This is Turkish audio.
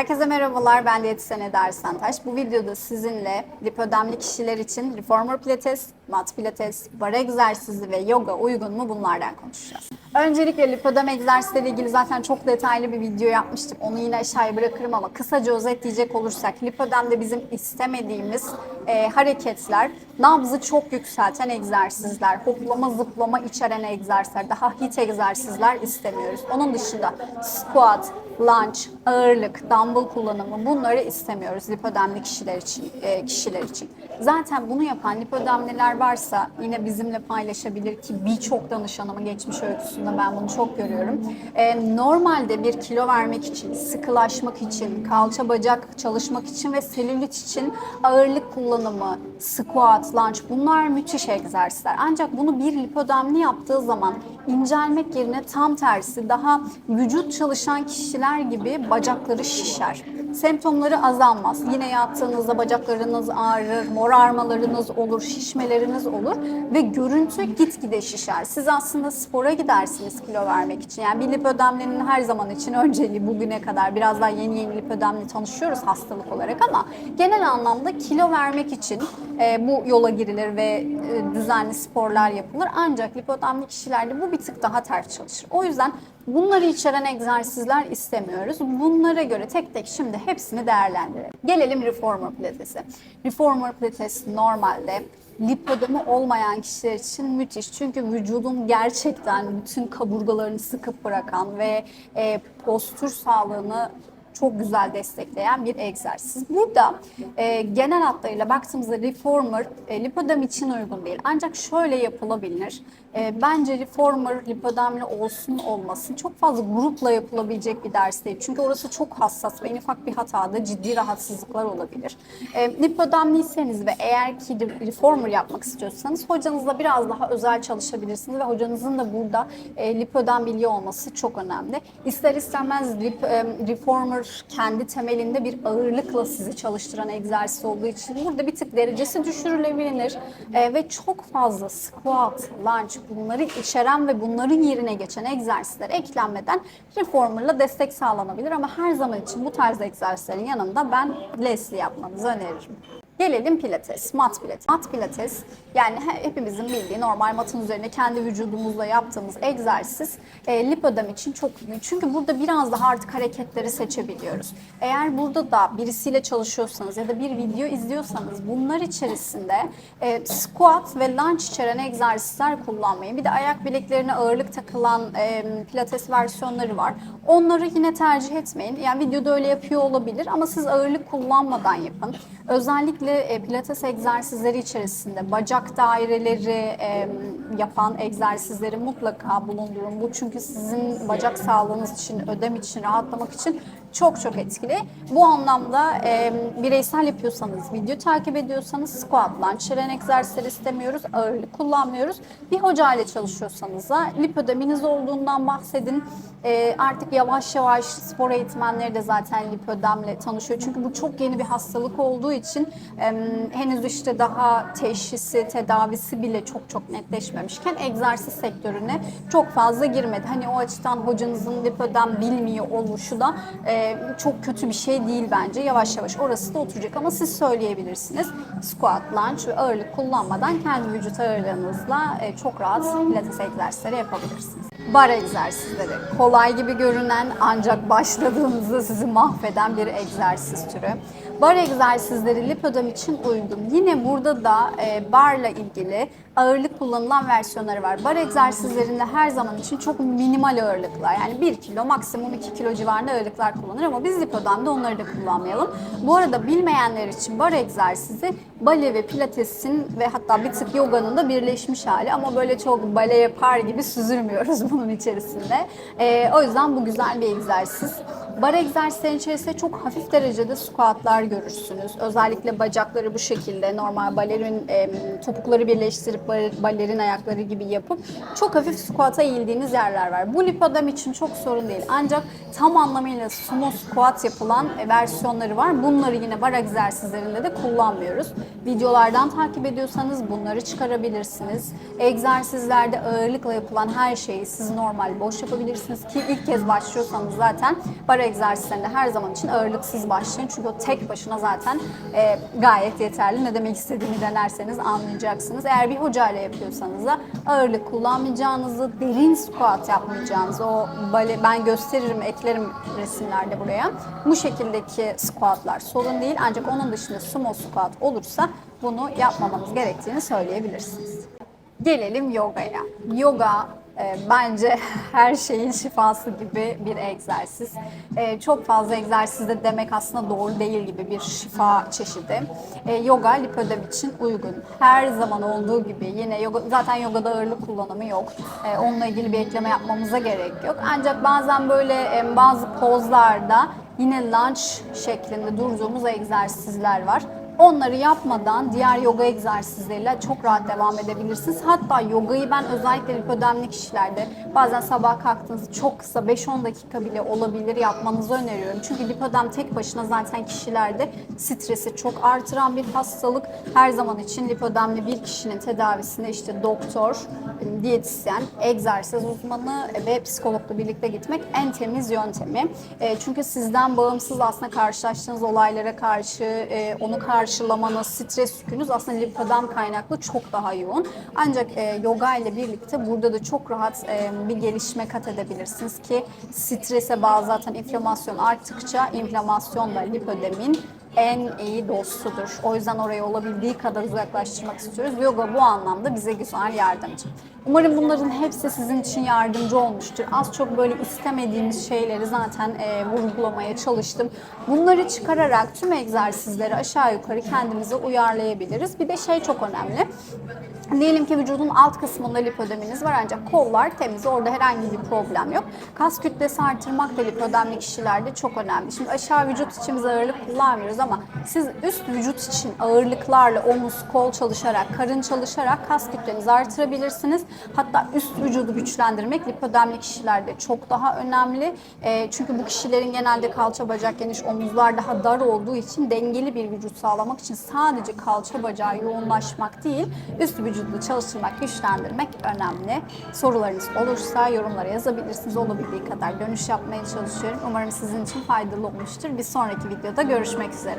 Herkese merhabalar, ben diyetisyen Eda Ersantaş. Bu videoda sizinle lipödemli kişiler için reformer pilates, mat pilates, bar egzersizi ve yoga uygun mu bunlardan konuşacağız. Öncelikle lipödem egzersizleriyle ilgili zaten çok detaylı bir video yapmıştım. Onu yine aşağıya bırakırım ama kısaca özetleyecek olursak lipödemde bizim istemediğimiz e, hareketler, nabzı çok yükselten egzersizler, hoplama zıplama içeren egzersizler, daha hit egzersizler istemiyoruz. Onun dışında squat, lunge, ağırlık, dumbbell kullanımı bunları istemiyoruz lipödemli kişiler için. e, kişiler için. Zaten bunu yapan lipödemliler varsa yine bizimle paylaşabilir ki birçok danışanımın geçmiş öyküsünde ben bunu çok görüyorum. E, normalde bir kilo vermek için, sıkılaşmak için, kalça bacak çalışmak için ve selülit için ağırlık kullanımı, squat, lunge bunlar müthiş egzersizler. Ancak bunu bir lipödemli yaptığı zaman incelmek yerine tam tersi daha vücut çalışan kişiler gibi bacakları şişer. Semptomları azalmaz. Yine yattığınızda bacaklarınız ağrır, morarmalarınız olur, şişmeleriniz olur ve görüntü gitgide şişer. Siz aslında spora gidersiniz kilo vermek için. Yani bir lipödemlinin her zaman için önceliği bugüne kadar biraz daha yeni yeni lipödemle tanışıyoruz hastalık olarak ama genel anlamda kilo vermek için e, bu yola girilir ve e, düzenli sporlar yapılır. Ancak lipödemli kişilerde bu bir tık daha ters çalışır. O yüzden Bunları içeren egzersizler istemiyoruz. Bunlara göre tek tek şimdi hepsini değerlendirelim. Gelelim reformer pilatese. Reformer pilates normalde lipodemi olmayan kişiler için müthiş. Çünkü vücudun gerçekten bütün kaburgalarını sıkıp bırakan ve e, postür sağlığını çok güzel destekleyen bir egzersiz. Burada e, genel hatlarıyla baktığımızda reformer e, lipodem için uygun değil. Ancak şöyle yapılabilir. E, bence reformer lipodemli olsun olmasın çok fazla grupla yapılabilecek bir ders değil. Çünkü orası çok hassas ve en ufak bir hatada ciddi rahatsızlıklar olabilir. E, lipodemliyseniz ve eğer ki reformer yapmak istiyorsanız hocanızla biraz daha özel çalışabilirsiniz ve hocanızın da burada e, lipödem biliyor olması çok önemli. İster istemez lip, e, reformer kendi temelinde bir ağırlıkla sizi çalıştıran egzersiz olduğu için burada bir tık derecesi düşürülebilir e, ve çok fazla squat, lunge bunları içeren ve bunların yerine geçen egzersizler eklenmeden reformerla destek sağlanabilir ama her zaman için bu tarz egzersizlerin yanında ben Leslie yapmanızı öneririm. Gelelim pilates, mat pilates. Mat pilates yani hepimizin bildiği normal matın üzerine kendi vücudumuzla yaptığımız egzersiz e, lipödem için çok iyi. Çünkü burada biraz daha artık hareketleri seçebiliyoruz. Eğer burada da birisiyle çalışıyorsanız ya da bir video izliyorsanız bunlar içerisinde e, squat ve lunge içeren egzersizler kullanmayın. Bir de ayak bileklerine ağırlık takılan e, pilates versiyonları var. Onları yine tercih etmeyin. Yani videoda öyle yapıyor olabilir ama siz ağırlık kullanmadan yapın. Özellikle e, pilates egzersizleri içerisinde bacak daireleri e, yapan egzersizleri mutlaka bulundurun. Bu çünkü sizin bacak sağlığınız için, ödem için, rahatlamak için çok çok etkili. Bu anlamda e, bireysel yapıyorsanız, video takip ediyorsanız squat, lunge içeren egzersizler istemiyoruz, ağırlık kullanmıyoruz. Bir hoca ile çalışıyorsanız da lipödeminiz olduğundan bahsedin. E, artık yavaş yavaş spor eğitmenleri de zaten lipödemle tanışıyor. Çünkü bu çok yeni bir hastalık olduğu için e, henüz işte daha teşhisi, tedavisi bile çok çok netleşmemişken egzersiz sektörüne çok fazla girmedi. Hani o açıdan hocanızın lipödem bilmiyor oluşu da e, çok kötü bir şey değil bence. Yavaş yavaş orası da oturacak ama siz söyleyebilirsiniz. Squat, lunge ve ağırlık kullanmadan kendi vücut ağırlığınızla e, çok rahat pilates egzersizleri yapabilirsiniz. Bar egzersizleri. Kolay gibi görünen ancak başladığınızda sizi mahveden bir egzersiz türü. Bar egzersizleri lipödem için uygun. Yine burada da e, barla ilgili ağırlık kullanılan versiyonları var. Bar egzersizlerinde her zaman için çok minimal ağırlıklar yani 1 kilo maksimum 2 kilo civarında ağırlıklar kullanır ama biz lipödemde onları da kullanmayalım. Bu arada bilmeyenler için bar egzersizi bale ve pilatesin ve hatta bir tık yoganın da birleşmiş hali ama böyle çok bale yapar gibi süzülmüyoruz bunun içerisinde. E, o yüzden bu güzel bir egzersiz. Bar egzersizlerin içerisinde çok hafif derecede squatlar görürsünüz. Özellikle bacakları bu şekilde normal balerin e, topukları birleştirip balerin ayakları gibi yapıp çok hafif squat'a eğildiğiniz yerler var. Bu lipodem için çok sorun değil. Ancak tam anlamıyla sumo squat yapılan e, versiyonları var. Bunları yine bar egzersizlerinde de kullanmıyoruz. Videolardan takip ediyorsanız bunları çıkarabilirsiniz. Egzersizlerde ağırlıkla yapılan her şeyi siz normal boş yapabilirsiniz ki ilk kez başlıyorsanız zaten bar bar egzersizlerinde her zaman için ağırlıksız başlayın. Çünkü o tek başına zaten e, gayet yeterli. Ne demek istediğimi denerseniz anlayacaksınız. Eğer bir hocayla yapıyorsanız da ağırlık kullanmayacağınızı, derin squat yapmayacağınızı, o bale, ben gösteririm, eklerim resimlerde buraya. Bu şekildeki squatlar sorun değil. Ancak onun dışında sumo squat olursa bunu yapmamanız gerektiğini söyleyebilirsiniz. Gelelim yogaya. Yoga bence her şeyin şifası gibi bir egzersiz. E, çok fazla egzersiz de demek aslında doğru değil gibi bir şifa çeşidi. E, yoga lipödem için uygun. Her zaman olduğu gibi yine yoga zaten yogada ağırlık kullanımı yok. Onunla ilgili bir ekleme yapmamıza gerek yok. Ancak bazen böyle e, bazı pozlarda yine lunge şeklinde durduğumuz egzersizler var. Onları yapmadan diğer yoga egzersizleriyle çok rahat devam edebilirsiniz. Hatta yogayı ben özellikle lipödemli kişilerde bazen sabah kalktığınızda çok kısa 5-10 dakika bile olabilir yapmanızı öneriyorum. Çünkü lipödem tek başına zaten kişilerde stresi çok artıran bir hastalık. Her zaman için lipödemli bir kişinin tedavisinde işte doktor, diyetisyen, egzersiz uzmanı ve psikologla birlikte gitmek en temiz yöntemi. E, Çünkü sizden bağımsız aslında karşılaştığınız olaylara karşı e, onu karşılamanız, stres yükünüz aslında lipödem kaynaklı çok daha yoğun. Ancak e, yoga ile birlikte burada da çok rahat e, bir gelişme kat edebilirsiniz ki strese bağlı zaten inflamasyon arttıkça inflamasyon da lipödemin en iyi dostudur. O yüzden orayı olabildiği kadar uzaklaştırmak istiyoruz. Yoga bu anlamda bize güzel yardımcı. Umarım bunların hepsi sizin için yardımcı olmuştur. Az çok böyle istemediğimiz şeyleri zaten e, vurgulamaya çalıştım. Bunları çıkararak tüm egzersizleri aşağı yukarı kendimize uyarlayabiliriz. Bir de şey çok önemli. Diyelim ki vücudun alt kısmında lipödeminiz var ancak kollar temiz. Orada herhangi bir problem yok. Kas kütlesi artırmak da lipödemli kişilerde çok önemli. Şimdi aşağı vücut için biz ağırlık kullanmıyoruz ama siz üst vücut için ağırlıklarla omuz, kol çalışarak, karın çalışarak kas kütlenizi artırabilirsiniz. Hatta üst vücudu güçlendirmek lipödemli kişilerde çok daha önemli. E, çünkü bu kişilerin genelde kalça bacak geniş, omuzlar daha dar olduğu için dengeli bir vücut sağlamak için sadece kalça bacağı yoğunlaşmak değil, üst vücudu çalıştırmak, güçlendirmek önemli. Sorularınız olursa yorumlara yazabilirsiniz. Olabildiği kadar dönüş yapmaya çalışıyorum. Umarım sizin için faydalı olmuştur. Bir sonraki videoda görüşmek üzere.